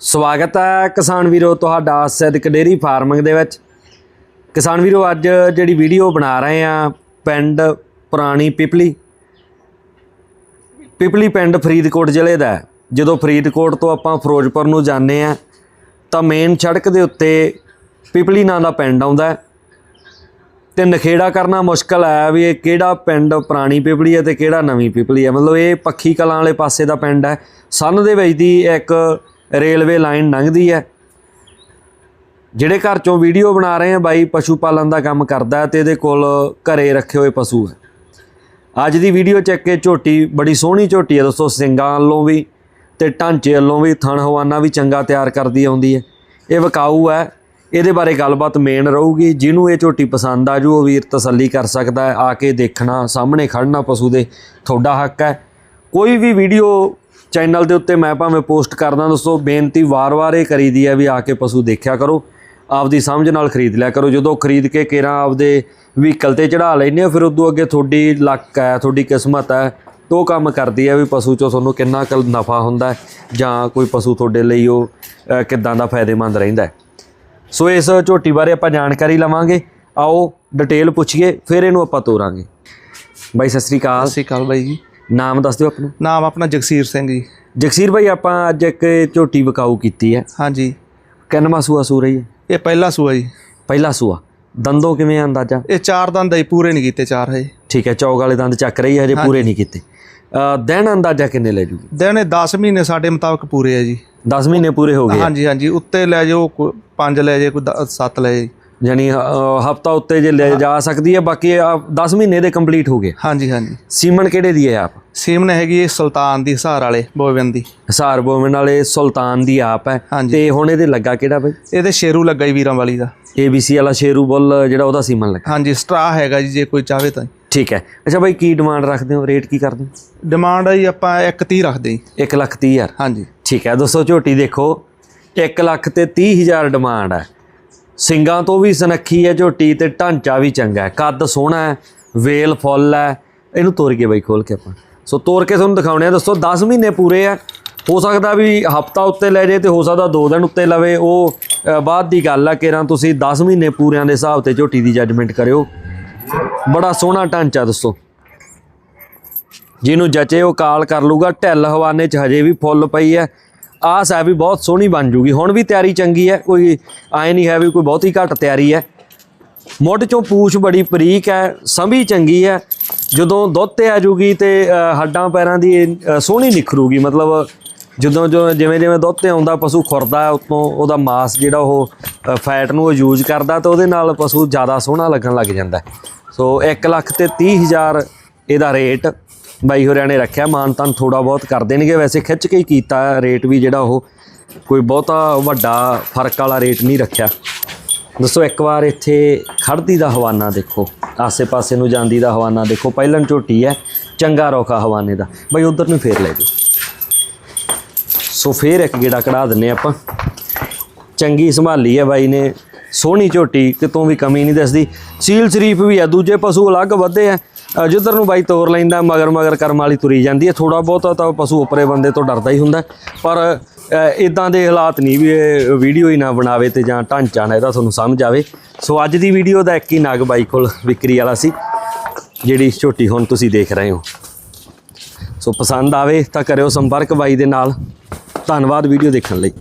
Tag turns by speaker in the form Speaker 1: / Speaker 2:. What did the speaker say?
Speaker 1: ਸਵਾਗਤ ਹੈ ਕਿਸਾਨ ਵੀਰੋ ਤੁਹਾਡਾ ਸਿੱਧਕ ਡੇਰੀ ਫਾਰਮਿੰਗ ਦੇ ਵਿੱਚ। ਕਿਸਾਨ ਵੀਰੋ, ਅੱਜ ਜਿਹੜੀ ਵੀਡੀਓ ਬਣਾ ਰਹੇ ਆ ਪਿੰਡ ਪੁਰਾਣੀ ਪਿਪਲੀ। ਪਿਪਲੀ ਪਿੰਡ ਫਰੀਦਕੋਟ ਜ਼ਿਲ੍ਹੇ ਦਾ ਜਦੋਂ ਫਰੀਦਕੋਟ ਤੋਂ ਆਪਾਂ ਫਿਰੋਜ਼ਪੁਰ ਨੂੰ ਜਾਂਦੇ ਆ ਤਾਂ ਮੇਨ ਸੜਕ ਦੇ ਉੱਤੇ ਪਿਪਲੀ ਨਾਂ ਦਾ ਪਿੰਡ ਆਉਂਦਾ ਹੈ। ਤੇ ਨਖੇੜਾ ਕਰਨਾ ਮੁਸ਼ਕਲ ਹੈ ਵੀ ਇਹ ਕਿਹੜਾ ਪਿੰਡ ਪੁਰਾਣੀ ਪਿਪਲੀ ਹੈ ਤੇ ਕਿਹੜਾ ਨਵੀਂ ਪਿਪਲੀ ਹੈ। ਮਤਲਬ ਇਹ ਪੱਖੀ ਕਲਾਂ ਵਾਲੇ ਪਾਸੇ ਦਾ ਪਿੰਡ ਹੈ। ਸੰਨ ਦੇ ਵਿੱਚ ਦੀ ਇੱਕ ਰੇਲਵੇ ਲਾਈਨ ਲੰਘਦੀ ਹੈ। ਜਿਹੜੇ ਘਰ ਚੋਂ ਵੀਡੀਓ ਬਣਾ ਰਹੇ ਆ, ਬਾਈ ਪਸ਼ੂ ਪਾਲਣ ਦਾ ਕੰਮ ਕਰਦਾ ਹੈ ਤੇ ਇਹਦੇ ਕੋਲ ਘਰੇ ਰੱਖੇ ਹੋਏ ਪਸ਼ੂ ਹੈ। ਅੱਜ ਦੀ ਵੀਡੀਓ ਚੱਕ ਕੇ ਝੋਟੀ, ਬੜੀ ਸੋਹਣੀ ਝੋਟੀ ਹੈ ਦੋਸਤੋ, ਸਿੰਗਾਂ ਵੱਲੋਂ ਵੀ ਤੇ ਢਾਂਚੇ ਵੱਲੋਂ ਵੀ, ਥਣ ਹਵਾਨਾ ਵੀ ਚੰਗਾ ਤਿਆਰ ਕਰਦੀ ਆਉਂਦੀ ਹੈ। ਇਹ ਵਿਕਾਊ ਹੈ। ਇਹਦੇ ਬਾਰੇ ਗੱਲਬਾਤ ਮੇਨ ਰਹੂਗੀ। ਜਿਹਨੂੰ ਇਹ ਝੋਟੀ ਪਸੰਦ ਆ ਜੂ, ਉਹ ਵੀਰ ਤਸੱਲੀ ਕਰ ਸਕਦਾ ਹੈ। ਆ ਕੇ ਦੇਖਣਾ, ਸਾਹਮਣੇ ਖੜਨਾ ਪਸ਼ੂ ਦੇ, ਤੁਹਾਡਾ ਹੱਕ ਹੈ। ਕੋਈ ਵੀ ਵੀਡੀਓ ਚੈਨਲ ਦੇ ਉੱਤੇ ਮੈਂ ਭਾਵੇਂ ਪੋਸਟ ਕਰਦਾ ਦੋਸਤੋ ਬੇਨਤੀ ਵਾਰ-ਵਾਰ ਇਹ ਕਰੀਦੀ ਹੈ ਵੀ ਆ ਕੇ ਪਸ਼ੂ ਦੇਖਿਆ ਕਰੋ, ਆਪਦੀ ਸਮਝ ਨਾਲ ਖਰੀਦ ਲਿਆ ਕਰੋ। ਜਦੋਂ ਖਰੀਦ ਕੇ ਕੇਰਾਂ ਆਪਦੇ ਵਹੀਕਲ ਤੇ ਚੜਾ ਲੈਂਦੇ ਹੋ, ਫਿਰ ਉਦੋਂ ਅੱਗੇ ਤੁਹਾਡੀ ਲੱਕ ਹੈ, ਤੁਹਾਡੀ ਕਿਸਮਤ ਹੈ ਉਹ ਕੰਮ ਕਰਦੀ ਹੈ ਵੀ ਪਸ਼ੂ ਚੋਂ ਤੁਹਾਨੂੰ ਕਿੰਨਾ ਕੁ ਨਫਾ ਹੁੰਦਾ ਜਾਂ ਕੋਈ ਪਸ਼ੂ ਤੁਹਾਡੇ ਲਈ ਉਹ ਕਿੱਦਾਂ ਦਾ ਫਾਇਦੇਮੰਦ ਰਹਿੰਦਾ ਸੋ ਇਸ ਝੋਟੀ ਬਾਰੇ ਆਪਾਂ ਜਾਣਕਾਰੀ ਲਵਾਂਗੇ। ਆਓ ਡਿਟੇਲ ਪੁੱਛੀਏ, ਫਿਰ ਇਹਨੂੰ ਆਪਾਂ ਤੋਰਾਂਗੇ। ਬਾਈ, ਸਤਿ ਸ੍ਰੀ ਅਕਾਲ।
Speaker 2: ਸਤਿ ਸ਼੍ਰੀ ਅਕਾਲ ਬਾਈ ਜੀ।
Speaker 1: ਨਾਮ ਦੱਸ ਦਿਓ ਆਪਣਾ।
Speaker 2: ਨਾਮ ਆਪਣਾ ਜਗਸੀਰ ਸਿੰਘ ਜੀ।
Speaker 1: ਜਗਸੀਰ ਭਾਈ ਆਪਾਂ ਅੱਜ ਇੱਕ ਝੋਟੀ ਵਿਕਾਊ ਕੀਤੀ ਹੈ।
Speaker 2: ਹਾਂਜੀ।
Speaker 1: ਕਿੰਨਵਾਂ ਸੂਆ ਸੂ ਰਹੀ ਹੈ?
Speaker 2: ਇਹ ਪਹਿਲਾ ਸੂਆ ਜੀ।
Speaker 1: ਪਹਿਲਾ ਸੂਆ। ਦੰਦੋਂ ਕਿਵੇਂ ਆ ਅੰਦਾਜ਼ਾ?
Speaker 2: ਇਹ ਚਾਰ ਦੰਦ ਹੀ ਪੂਰੇ ਨਹੀਂ ਕੀਤੇ ਚਾਰ ਹਜੇ।
Speaker 1: ਠੀਕ ਹੈ ਚੌਕ ਵਾਲੇ ਦੰਦ ਚੱਕ ਰਹੀ ਹੈ ਹਜੇ ਪੂਰੇ ਨਹੀਂ ਕੀਤੇ। ਅ, ਦਿਨ ਅੰਦਾਜ਼ਾ ਕਿੰਨੇ ਲੈ ਜੂਗੀ?
Speaker 2: ਦਿਨ ਇਹ 10 ਮਹੀਨੇ ਸਾਡੇ ਮੁਤਾਬਕ ਪੂਰੇ ਆ ਜੀ।
Speaker 1: 10 ਮਹੀਨੇ ਪੂਰੇ ਹੋ ਗਏ ਆ।
Speaker 2: ਹਾਂਜੀ ਹਾਂਜੀ ਉੱਤੇ ਲੈ ਜਾਓ ਪੰਜ ਲੈ ਜਾਏ ਕੋਈ 7 ਲੈ ਜਾਏ।
Speaker 1: ਯਾਨੀ ਹਫਤਾ ਉੱਤੇ ਜੇ ਲੈ ਜਾ ਸਕਦੀ ਹੈ ਬਾਕੀ 10 ਮਹੀਨੇ ਦੇ ਕੰਪਲੀਟ ਹੋ ਗਏ।
Speaker 2: ਹਾਂਜੀ ਹਾਂਜੀ।
Speaker 1: ਸੀਮਨ ਕਿਹੜੇ ਦੀ ਹੈ ਆਪ?
Speaker 2: ਸੀਮਨ ਹੈਗੀ ਇਹ ਸੁਲਤਾਨ ਦੀ ਹਿਸਾਰ ਵਾਲੇ ਬੋਵਨ ਦੀ।
Speaker 1: ਹਸਾਰ ਬੋਵਨ ਵਾਲੇ ਸੁਲਤਾਨ ਦੀ ਆਪ ਹੈ। ਤੇ ਹੁਣ ਇਹਦੇ ਲੱਗਾ ਕਿਹੜਾ ਬਈ?
Speaker 2: ਇਹਦੇ ਸ਼ੇਰੂ ਲੱਗਾ ਜੀ ਵੀਰਾਂ ਵਾਲੀ ਦਾ।
Speaker 1: ABC ਵਾਲਾ ਸ਼ੇਰੂ ਬੁੱਲ ਜਿਹੜਾ ਉਹਦਾ ਸੀਮਨ ਲੱਗਾ।
Speaker 2: ਹਾਂਜੀ ਸਟਰਾ ਹੈਗਾ ਜੀ ਜੇ ਕੋਈ ਚਾਹੇ ਤਾਂ।
Speaker 1: ਠੀਕ ਹੈ। ਅੱਛਾ ਬਾਈ ਕੀ ਡਿਮਾਂਡ ਰੱਖਦੇ ਹੋ? ਰੇਟ ਕੀ ਕਰਦੇ ਹੋ?
Speaker 2: ਡਿਮਾਂਡ ਹੈ ਜੀ ਆਪਾਂ 130 ਰੱਖਦੇ ਜੀ।
Speaker 1: 1 ਲੱਖ ਤੀਹ ਹਜ਼ਾਰ।
Speaker 2: ਹਾਂਜੀ।
Speaker 1: ਠੀਕ ਹੈ ਦੋਸਤੋ ਝੋਟੀ ਦੇਖੋ। 1 ਲੱਖ ਤੇ 30 ਹਜ਼ਾਰ ਡਿਮਾਂਡ ਹੈ। ਸਿੰਗਾਂ ਤੋਂ ਵੀ ਸਨੱਖੀ ਹੈ ਝੋਟੀ ਤੇ ਢਾਂਚਾ ਵੀ ਚੰਗਾ ਹੈ। ਕੱਦ ਸੋਹਣਾ ਹੈ, ਵੇਲ ਫੁੱਲ ਹੈ। ਇਹਨੂੰ ਤੋੜ ਕੇ ਬਾਈ, ਖੋਲ ਕੇ ਆਪਾਂ। ਸੋ ਤੋੜ ਕੇ ਤੁਹਾਨੂੰ ਦਿਖਾਉਣੇ ਆ। ਦੱਸੋ 10 ਮਹੀਨੇ ਪੂਰੇ ਆ। ਹੋ ਸਕਦਾ ਵੀ ਹਫਤਾ ਉੱਤੇ ਲੈ ਜੇ ਤੇ ਹੋ ਸਕਦਾ 2 ਦਿਨ ਉੱਤੇ ਲਵੇ। ਉਹ ਬਾਅਦ ਦੀ ਗੱਲ ਆ ਕਿਰਾਂ ਤੁਸੀਂ 10 ਮਹੀਨੇ ਪੂਰਿਆਂ ਦੇ ਹਿਸਾਬ ਤੇ ਝੋਟੀ ਦੀ ਜੱਜਮੈਂਟ ਕਰਿਓ। ਬੜਾ ਸੋਹਣਾ ਢਾਂਚਾ, ਦੱਸੋ। ਜਿਹਨੂੰ ਜਚੇ ਉਹ ਕਾਲ ਕਰ ਲੂਗਾ ਢਿੱਲ ਹਵਾਨੇ 'ਚ ਹਜੇ ਵੀ ਫੁੱਲ ਪਈ ਹੈ। ਆਸ ਹੈ ਵੀ ਬਹੁਤ ਸੋਹਣੀ ਬਣ ਜੂਗੀ। ਹੁਣ ਵੀ ਤਿਆਰੀ ਚੰਗੀ ਹੈ, ਕੋਈ ਐ ਨਹੀਂ ਹੈ ਵੀ ਕੋਈ ਬਹੁਤੀ ਘੱਟ ਤਿਆਰੀ ਹੈ। ਮੁੱਢ ਚੋਂ ਪੂਛ ਬੜੀ ਬਰੀਕ ਹੈ, ਸੰਭੀ ਚੰਗੀ ਹੈ। ਜਦੋਂ ਦੁੱਧ ਤੇ ਆ ਜੂਗੀ ਤੇ ਹੱਡਾਂ ਪੈਰਾਂ ਦੀ ਸੋਹਣੀ ਨਿਖਰੂਗੀ। ਮਤਲਬ ਜਦੋਂ ਜੋ ਜਿਵੇਂ ਜਿਵੇਂ ਦੁੱਧ ਤੇ ਆਉਂਦਾ, ਪਸ਼ੂ ਖੁਰਦਾ ਹੈ ਉਤੋਂ ਉਹਦਾ ਮਾਸ ਜਿਹੜਾ ਉਹ ਫੈਟ ਨੂੰ ਯੂਜ਼ ਕਰਦਾ ਤਾਂ ਉਹਦੇ ਨਾਲ ਪਸ਼ੂ ਜ਼ਿਆਦਾ ਸੋਹਣਾ ਲੱਗਣ ਲੱਗ ਜਾਂਦਾ ਸੋ 1 ਲੱਖ ਤੇ 30 ਹਜ਼ਾਰ ਇਹਦਾ ਰੇਟ ਬਾਈ ਹੋਰਿਆਂ ਨੇ ਰੱਖਿਆ, ਮਾਨ ਮਾਨਤਾਨ ਥੋੜਾ ਬਹੁਤ ਕਰ ਦੇਣਗੇ। ਵੈਸੇ ਖਿੱਚ ਕੇ ਹੀ ਕੀਤਾ ਰੇਟ ਵੀ ਜਿਹੜਾ ਉਹ, ਕੋਈ ਬਹੁਤਾ ਵੱਡਾ ਫ਼ਰਕ ਵਾਲਾ ਰੇਟ ਨਹੀਂ ਰੱਖਿਆ। ਦੱਸੋ ਇੱਕ ਵਾਰ ਇੱਥੇ ਖੜਦੀ ਦਾ ਹਵਾਨਾ ਦੇਖੋ, ਆਸੇ-ਪਾਸੇ ਨੂੰ ਜਾਂਦੀ ਦਾ ਹਵਾਨਾ ਦੇਖੋ ਪਹਿਲਨ ਝੋਟੀ ਹੈ, ਚੰਗਾ ਰੋਖਾ ਹਵਾਨੇ ਦਾ। ਬਈ ਉਧਰ ਨੂੰ ਫੇਰ ਲੈ ਜਾਓ। ਸੋ ਫੇਰ ਇੱਕ ਗੇੜਾ ਕਢਾ ਦਿੰਨੇ ਆਪਾਂ। ਚੰਗੀ ਸੰਭਾਲੀ ਹੈ ਬਾਈ ਨੇ, ਸੋਹਣੀ ਝੋਟੀ, ਕਿਤੋਂ ਵੀ ਕਮੀ ਨਹੀਂ ਦਿਸਦੀ। ਸੀਲ ਸ਼ਰੀਫ ਵੀ ਹੈ, ਦੂਜੇ ਪਸ਼ੂ ਅਲੱਗ ਵੱਧੇ ਆ ਜਿੱਧਰ ਨੂੰ ਬਾਈ ਤੋਰ ਲੈਂਦਾ, ਮਗਰ ਮਗਰ ਕਰਮ ਵਾਲੀ ਤੁਰੀ ਜਾਂਦੀ ਹੈ। ਥੋੜਾ ਬਹੁਤਾ ਤਾਂ ਪਸ਼ੂ ਉੱਪਰੇ ਬੰਦੇ ਤੋਂ ਡਰਦਾ ਹੀ ਹੁੰਦਾ ਪਰ ਇਦਾਂ ਦੇ ਹਾਲਾਤ ਨਹੀਂ ਵੀ ਇਹ ਵੀਡੀਓ ਹੀ ਨਾ ਬਣਾਵੇ ਤੇ ਜਾਂ ਢਾਂਚਾ ਨਾ ਇਹਦਾ ਤੁਹਾਨੂੰ ਸਮਝ ਆਵੇ। ਸੋ ਅੱਜ ਦੀ ਵੀਡੀਓ ਦਾ ਇੱਕ ਹੀ ਨਾਗ ਬਾਈ ਕੋਲ ਵਿਕਰੀ ਵਾਲਾ ਸੀ, ਜਿਹੜੀ ਛੋਟੀ ਹੁਣ ਤੁਸੀਂ ਦੇਖ ਰਹੇ ਹੋ। ਸੋ ਪਸੰਦ ਆਵੇ ਤਾਂ ਕਰਿਓ ਸੰਪਰਕ ਬਾਈ ਦੇ ਨਾਲ। ਧੰਨਵਾਦ ਵੀਡੀਓ ਦੇਖਣ ਲਈ।